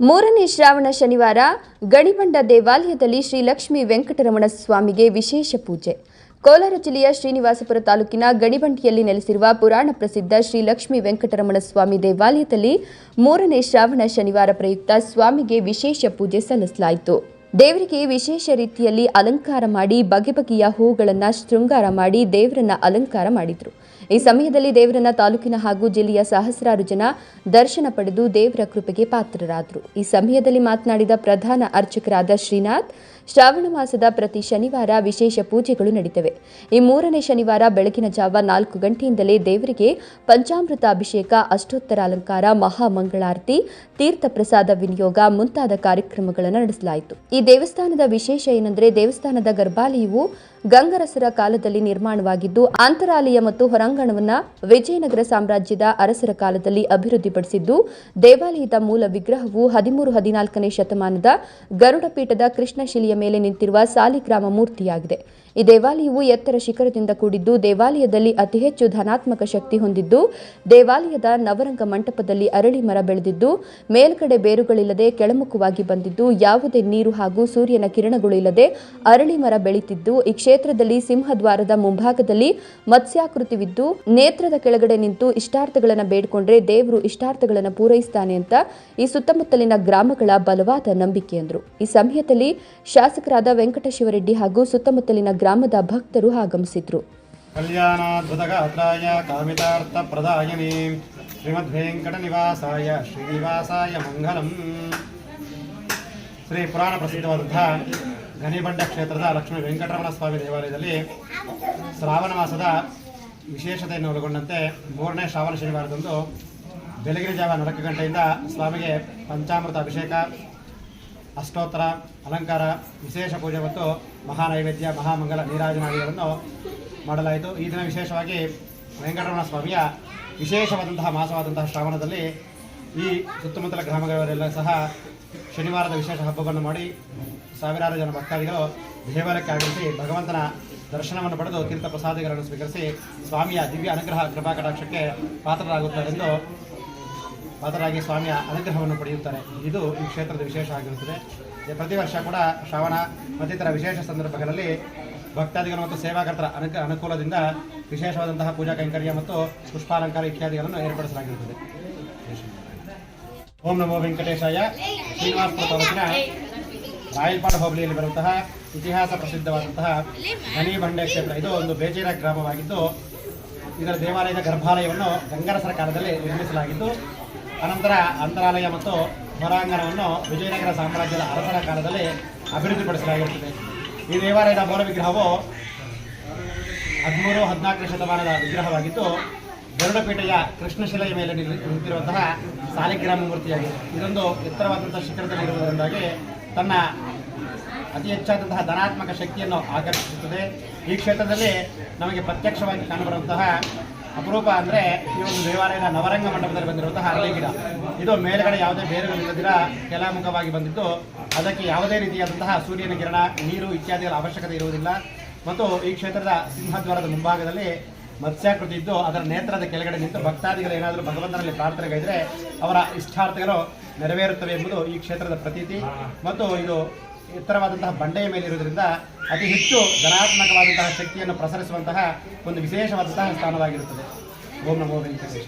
ಮೂರನೇ ಶ್ರಾವಣ ಶನಿವಾರ ಗಣಿಬಂಡ ದೇವಾಲಯದಲ್ಲಿ ಶ್ರೀ ಲಕ್ಷ್ಮೀ ವೆಂಕಟರಮಣ ಸ್ವಾಮಿಗೆ ವಿಶೇಷ ಪೂಜೆ. ಕೋಲಾರ ಜಿಲ್ಲೆಯ ಶ್ರೀನಿವಾಸಪುರ ತಾಲೂಕಿನ ಗಡಿಬಂಡಿಯಲ್ಲಿ ನೆಲೆಸಿರುವ ಪುರಾಣ ಪ್ರಸಿದ್ಧ ಶ್ರೀ ಲಕ್ಷ್ಮೀ ವೆಂಕಟರಮಣ ಸ್ವಾಮಿ ದೇವಾಲಯದಲ್ಲಿ ಮೂರನೇ ಶ್ರಾವಣ ಶನಿವಾರ ಪ್ರಯುಕ್ತ ಸ್ವಾಮಿಗೆ ವಿಶೇಷ ಪೂಜೆ ಸಲ್ಲಿಸಲಾಯಿತು. ದೇವರಿಗೆ ವಿಶೇಷ ರೀತಿಯಲ್ಲಿ ಅಲಂಕಾರ ಮಾಡಿ ಬಗೆ ಬಗೆಯ ಹೂಗಳನ್ನು ಶೃಂಗಾರ ಮಾಡಿ ದೇವರನ್ನ ಅಲಂಕಾರ ಮಾಡಿದ್ರು. ಈ ಸಮಯದಲ್ಲಿ ದೇವರನ್ನ ತಾಲೂಕಿನ ಹಾಗೂ ಜಿಲ್ಲೆಯ ಸಹಸ್ರಾರು ಜನ ದರ್ಶನ ಪಡೆದು ದೇವರ ಕೃಪೆಗೆ ಪಾತ್ರರಾದರು. ಈ ಸಮಯದಲ್ಲಿ ಮಾತನಾಡಿದ ಪ್ರಧಾನ ಅರ್ಚಕರಾದ ಶ್ರೀನಾಥ್, ಶ್ರಾವಣ ಮಾಸದ ಪ್ರತಿ ಶನಿವಾರ ವಿಶೇಷ ಪೂಜೆಗಳು ನಡೆಯುತ್ತವೆ ಈ ಮೂರನೇ ಶನಿವಾರ ಬೆಳಗಿನ ಜಾವ ನಾಲ್ಕು ಗಂಟೆಯಿಂದಲೇ ದೇವರಿಗೆ ಪಂಚಾಮೃತ ಅಭಿಷೇಕ, ಅಷ್ಟೋತ್ತರ ಅಲಂಕಾರ ಮಹಾಮಂಗಳಾರತಿ ತೀರ್ಥ ಪ್ರಸಾದ ವಿನಿಯೋಗ ಮುಂತಾದ ಕಾರ್ಯಕ್ರಮಗಳನ್ನು ನಡೆಸಲಾಯಿತು. ಈ ದೇವಸ್ಥಾನದ ವಿಶೇಷ ಏನೆಂದರೆ ದೇವಸ್ಥಾನದ ಗರ್ಭಾಲಯವು ಗಂಗರಸರ ಕಾಲದಲ್ಲಿ ನಿರ್ಮಾಣವಾಗಿದ್ದು, ಅಂತರಾಲಯ ಮತ್ತು ಹೊರಾಂಗಣವನ್ನ ವಿಜಯನಗರ ಸಾಮ್ರಾಜ್ಯದ ಅರಸರ ಕಾಲದಲ್ಲಿ ಅಭಿವೃದ್ಧಿಪಡಿಸಿದ್ದು, ದೇವಾಲಯದ ಮೂಲ ವಿಗ್ರಹವು ಹದಿಮೂರು ಹದಿನಾಲ್ಕನೇ ಶತಮಾನದ ಗರುಡಪೀಠದ ಕೃಷ್ಣಶಿಲಿಯ ಮೇಲೆ ನಿಂತಿರುವ ಸಾಲಿಗ್ರಾಮ ಮೂರ್ತಿಯಾಗಿದೆ. ಈ ದೇವಾಲಯವು ಎತ್ತರ ಶಿಖರದಿಂದ ಕೂಡಿದ್ದು, ದೇವಾಲಯದಲ್ಲಿ ಅತಿ ಹೆಚ್ಚು ಧನಾತ್ಮಕ ಶಕ್ತಿ ಹೊಂದಿದ್ದು, ದೇವಾಲಯದ ನವರಂಗ ಮಂಟಪದಲ್ಲಿ ಅರಳಿ ಮರ ಬೆಳೆದಿದ್ದು ಮೇಲ್ಕಡೆ ಬೇರುಗಳಿಲ್ಲದೆ ಕೆಳಮುಖವಾಗಿ ಬಂದಿದ್ದು, ಯಾವುದೇ ನೀರು ಹಾಗೂ ಸೂರ್ಯನ ಕಿರಣಗಳು ಇಲ್ಲದೆ ಅರಳಿ ಮರ ಬೆಳೀತಿದ್ದು, ಈ ಕ್ಷೇತ್ರದಲ್ಲಿ ಸಿಂಹದ್ವಾರದ ಮುಂಭಾಗದಲ್ಲಿ ಮತ್ಸ್ಯಾಕೃತಿವಿದ್ದು, ನೇತ್ರದ ಕೆಳಗಡೆ ನಿಂತು ಇಷ್ಟಾರ್ಥಗಳನ್ನು ಬೇಡಿಕೊಂಡ್ರೆ ದೇವರು ಇಷ್ಟಾರ್ಥಗಳನ್ನು ಪೂರೈಸ್ತಾನೆ ಅಂತ ಈ ಸುತ್ತಮುತ್ತಲಿನ ಗ್ರಾಮಗಳ ಬಲವಾದ ನಂಬಿಕೆ ಎಂದರು ಈ ಸಮಯದಲ್ಲಿ ಶಾಸಕರಾದ ವೆಂಕಟಶಿವರೆಡ್ಡಿ ಹಾಗೂ ಸುತ್ತಮುತ್ತಲಿನ ಗ್ರಾಮದ ಭಕ್ತರು ಆಗಮಿಸಿದ್ರು. ಕಾಮಿತಾರ್ಥಪ್ರದಾಯನೇ ಶ್ರೀಮದ್ವೆಂಕಟನಿವಾಸಾಯ ಶ್ರೀನಿವಾಸಾಯ ಮಂಗಲಂ. ಶ್ರೀ ಪುರಾಣ ಪ್ರಸಿದ್ಧವಾದಂತಹ ಗಣಿಬಂಡ ಕ್ಷೇತ್ರದ ಲಕ್ಷ್ಮೀ ವೆಂಕಟರಮಣ ಸ್ವಾಮಿ ದೇವಾಲಯದಲ್ಲಿ ಶ್ರಾವಣ ಮಾಸದ ವಿಶೇಷತೆಯನ್ನು ಒಳಗೊಂಡಂತೆ ಮೂರನೇ ಶ್ರಾವಣ ಶನಿವಾರದಂದು ಬೆಳಗಿನ ಜಾವ ನಾಲ್ಕು ಗಂಟೆಯಿಂದ ಸ್ವಾಮಿಗೆ ಪಂಚಾಮೃತ ಅಭಿಷೇಕ ಅಷ್ಟೋತ್ತರ, ಅಲಂಕಾರ, ವಿಶೇಷ ಪೂಜೆ ಮತ್ತು ಮಹಾನೈವೇದ್ಯ ಮಹಾಮಂಗಲ ನೀರಾಜನಾದಿಗಳನ್ನು ಮಾಡಲಾಯಿತು. ಈ ದಿನ ವಿಶೇಷವಾಗಿ ವೆಂಕಟರಮಣ ಸ್ವಾಮಿಯ ವಿಶೇಷವಾದಂತಹ, ಮಾಸವಾದಂತಹ ಶ್ರಾವಣದಲ್ಲಿ ಈ ಸುತ್ತಮುತ್ತಲ ಗ್ರಾಮಗಳವರೆಲ್ಲ ಸಹ ಶನಿವಾರದ ವಿಶೇಷ ಹಬ್ಬವನ್ನು ಮಾಡಿ ಸಾವಿರಾರು ಜನ ಭಕ್ತಾದಿಗಳು ದೇವಾಲಯಕ್ಕೆ ಆಗಮಿಸಿ ಭಗವಂತನ ದರ್ಶನವನ್ನು ಪಡೆದು ತೀರ್ಥ ಪ್ರಸಾದಿಗಳನ್ನು ಸ್ವೀಕರಿಸಿ ಸ್ವಾಮಿಯ ದಿವ್ಯ ಅನುಗ್ರಹ ಕೃಪಾ ಕಟಾಕ್ಷಕ್ಕೆ ಪಾತ್ರರಾಗುತ್ತಾರೆಂದು ಪಾತ್ರರಾಗಿ ಸ್ವಾಮಿಯ ಅನುಗ್ರಹವನ್ನು ಪಡೆಯುತ್ತಾರೆ. ಇದು ಈ ಕ್ಷೇತ್ರದ ವಿಶೇಷ ಆಗಿರುತ್ತದೆ. ಪ್ರತಿ ವರ್ಷ ಕೂಡ ಶ್ರಾವಣ ಮತ್ತಿತರ ವಿಶೇಷ ಸಂದರ್ಭಗಳಲ್ಲಿ ಭಕ್ತಾದಿಗಳು ಮತ್ತು ಸೇವಾಕರ್ತರ ಅನುಕ, ಅನುಕೂಲದಿಂದ ವಿಶೇಷವಾದಂತಹ ಪೂಜಾ ಕೈಂಕರ್ಯ ಮತ್ತು ಪುಷ್ಪಾಲಂಕಾರ ಇತ್ಯಾದಿಗಳನ್ನು ಏರ್ಪಡಿಸಲಾಗಿರುತ್ತದೆ. ಓಂ ನಮೋ ವೆಂಕಟೇಶಾಯ. ಶ್ರೀನಿವಾಸಪುರ ತಾಲೂಕಿನ ರಾಯಲ್ಪಾಡ ಹೋಬಳಿಯಲ್ಲಿ ಬರುವಂತಹ ಇತಿಹಾಸ ಪ್ರಸಿದ್ಧವಾದಂತಹ ಹನಿ ಬಂಡೆ ಕ್ಷೇತ್ರ. ಇದು ಒಂದು ಬೇಜೇರ ಗ್ರಾಮವಾಗಿದ್ದು, ಇದರ ದೇವಾಲಯದ ಗರ್ಭಾಲಯವನ್ನು ಗಂಗರ ಸರ್ಕಾರದಲ್ಲಿ ನಿರ್ಮಿಸಲಾಗಿದ್ದು ಅನಂತರ ಅಂತರಾಲಯ ಮತ್ತು ಹೊರಾಂಗಣವನ್ನು ವಿಜಯನಗರ ಸಾಮ್ರಾಜ್ಯದ ಅರಸರ ಕಾಲದಲ್ಲಿ ಅಭಿವೃದ್ಧಿಪಡಿಸಲಾಗಿರುತ್ತದೆ. ಈ ದೇವಾಲಯದ ಮೂಲ ವಿಗ್ರಹವು ಹದಿಮೂರು, ಹದಿನಾಲ್ಕನೇ ಶತಮಾನದ ವಿಗ್ರಹವಾಗಿದ್ದು ಗರುಡಪೇಟೆಯ ಕೃಷ್ಣಶಿಲೆಯ ಮೇಲೆ ನಿಂತಿರುವಂತಹ ಸಾಲಿಗ್ರಾಮ ಮೂರ್ತಿಯಾಗಿದೆ. ಇದೊಂದು ಎತ್ತರವಾದಂತಹ ಶಿಖರದಲ್ಲಿರುವುದರಿಂದಾಗಿ ತನ್ನ ಅತಿ ಹೆಚ್ಚಾದಂತಹ ಧನಾತ್ಮಕ ಶಕ್ತಿಯನ್ನು ಆಕರ್ಷಿಸುತ್ತದೆ. ಈ ಕ್ಷೇತ್ರದಲ್ಲಿ ನಮಗೆ ಪ್ರತ್ಯಕ್ಷವಾಗಿ ಕಾಣಬರುವಂತಹ ಅಪರೂಪ ಅಂದರೆ ಈ ಒಂದು ದೇವಾಲಯದ ನವರಂಗ ಮಂಟಪದಲ್ಲಿ ಬಂದಿರುವಂತಹ ಹರಳೆ ಗಿಡ. ಇದು ಮೇಲ್ಗಡೆ ಯಾವುದೇ ಬೇರುಗಳಿಲ್ಲದಿರ ಕೆಳಮುಖವಾಗಿ ಬಂದಿದ್ದು, ಅದಕ್ಕೆ ಯಾವುದೇ ರೀತಿಯಾದಂತಹ ಸೂರ್ಯನ ಕಿರಣ, ನೀರು ಇತ್ಯಾದಿಗಳ ಅವಶ್ಯಕತೆ ಇರುವುದಿಲ್ಲ. ಮತ್ತು ಈ ಕ್ಷೇತ್ರದ ಸಿಂಹದ್ವಾರದ ಮುಂಭಾಗದಲ್ಲಿ ಮತ್ಸ್ಯಾಕೃತಿ ಇದ್ದು ಅದರ ನೇತ್ರದ ಕೆಳಗಡೆ ನಿಂತು ಭಕ್ತಾದಿಗಳು ಏನಾದರೂ ಭಗವಂತನಲ್ಲಿ ಪ್ರಾರ್ಥನೆಗೈದರೆ ಅವರ ಇಷ್ಟಾರ್ಥಗಳು ನೆರವೇರುತ್ತವೆ ಎಂಬುದು ಈ ಕ್ಷೇತ್ರದ ಪ್ರತೀತಿ. ಮತ್ತು ಇದು ಎತ್ತರವಾದಂತಹ ಬಂಡೆಯ ಮೇಲೆ ಇರುವುದರಿಂದ ಅತಿ ಹೆಚ್ಚು ಧನಾತ್ಮಕವಾದಂತಹ ಶಕ್ತಿಯನ್ನು ಪ್ರಸರಿಸುವಂತಹ ಒಂದು ವಿಶೇಷವಾದಂತಹ ಸ್ಥಾನವಾಗಿರುತ್ತದೆ. ಓಂ ನಮೋ ವೆಂಕಟೇಶ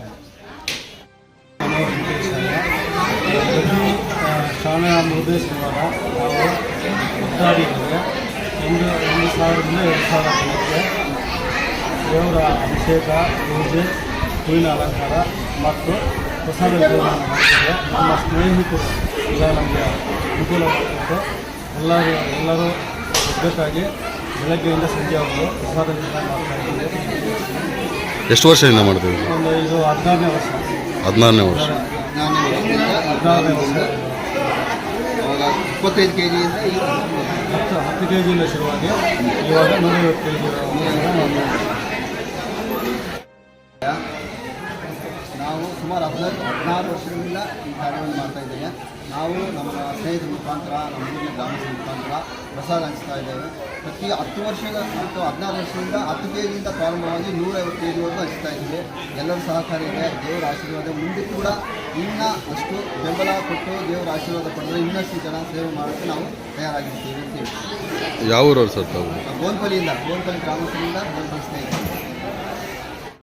ಒಂದು ಒಂದು ಸಾವಿರದಿಂದ ಎರಡು ಸಾವಿರ ಜನಕ್ಕೆ ದೇವರ ಅಭಿಷೇಕ, ಪೂಜೆ, ಹೂವಿನ ಅಲಂಕಾರ ಮತ್ತು ಪ್ರಸಾದ ನಮ್ಮ ಸ್ನೇಹಿತರು ಈಗ ನಮಗೆ ಅನುಕೂಲವಾಗುತ್ತೆ ಎಲ್ಲರೂ ಎಲ್ಲರೂ ಒಗ್ಗಟ್ಟಾಗಿ ಬೆಳಗ್ಗೆಯಿಂದ ಸಂಜೆವರೆಗೂ ಪ್ರಸಾದ ವಿತರಣೆ ಮಾಡ್ತಾ ಇದ್ದೀವಿ. ಎಷ್ಟು ವರ್ಷದಿಂದ ಮಾಡ್ತೀವಿ ಒಂದು ಇದು ಹದಿನಾರನೇ ವರ್ಷ. ಹದಿನಾರನೇ ವರ್ಷ. ಹದಿನಾರನೇ ವರ್ಷ. ಇಪ್ಪತ್ತೈದು ಕೆ ಜಿಯಿಂದ ಹತ್ತು ಹತ್ತು ಕೆ ಜಿಯಿಂದ ಶುರುವಾಗಿ ಇವಾಗ ನೂರೈವತ್ತು ಕೆ ಜಿ ನಾವು ಸುಮಾರು ಹದಿನೈದು ಹದಿನಾರು ವರ್ಷಗಳಿಂದ ಈ ಕಾರ್ಯವನ್ನು ಮಾಡ್ತಾ ಇದ್ದೇವೆ. ನಾವು ನಮ್ಮ ಸ್ನೇಹಿತರ ಮುಖಾಂತರ ನಮ್ಮ ಊರಿನ ಗ್ರಾಮಸ್ಥರ ಮುಖಾಂತರ ಪ್ರಸಾದ ಹಂಚ್ತಾ ಇದ್ದೇವೆ. ಪ್ರತಿ ಹತ್ತು ವರ್ಷದ ಮತ್ತು ಹದಿನಾರು ವರ್ಷದಿಂದ ಹತ್ತು ಕೆ ಜಿಯಿಂದ ಪ್ರಾರಂಭವಾಗಿ ನೂರೈವತ್ತು ಕೆ ಜಿವರೆಗೂ ಹಂಚ್ತಾ ಇದ್ದೀವಿ. ಎಲ್ಲರ ಸಹಕಾರ ಇದೆ. ದೇವರ ಆಶೀರ್ವಾದ. ಮುಂದೆ ಕೂಡ ಇನ್ನೂ ಅಷ್ಟು ಬೆಂಬಲ ಕೊಟ್ಟು ದೇವರ ಆಶೀರ್ವಾದ ಪಡೆದ್ರೆ ಇನ್ನಷ್ಟು ಜನ ಸೇವೆ ಮಾಡೋಕ್ಕೆ ನಾವು ತಯಾರಾಗಿರ್ತೀವಿ ಯಾವ ಊರವ್ರು ಸರ್ ತಾವು? ಗೋನ್ಪಲ್ಲಿಯಿಂದ ಗೋನ್ಪಲ್ಲಿ ಗ್ರಾಮಸ್ಥರಿಂದ ಗೋನ್ಪಲ್ಲಿ ಸ್ನೇಹಿತರು.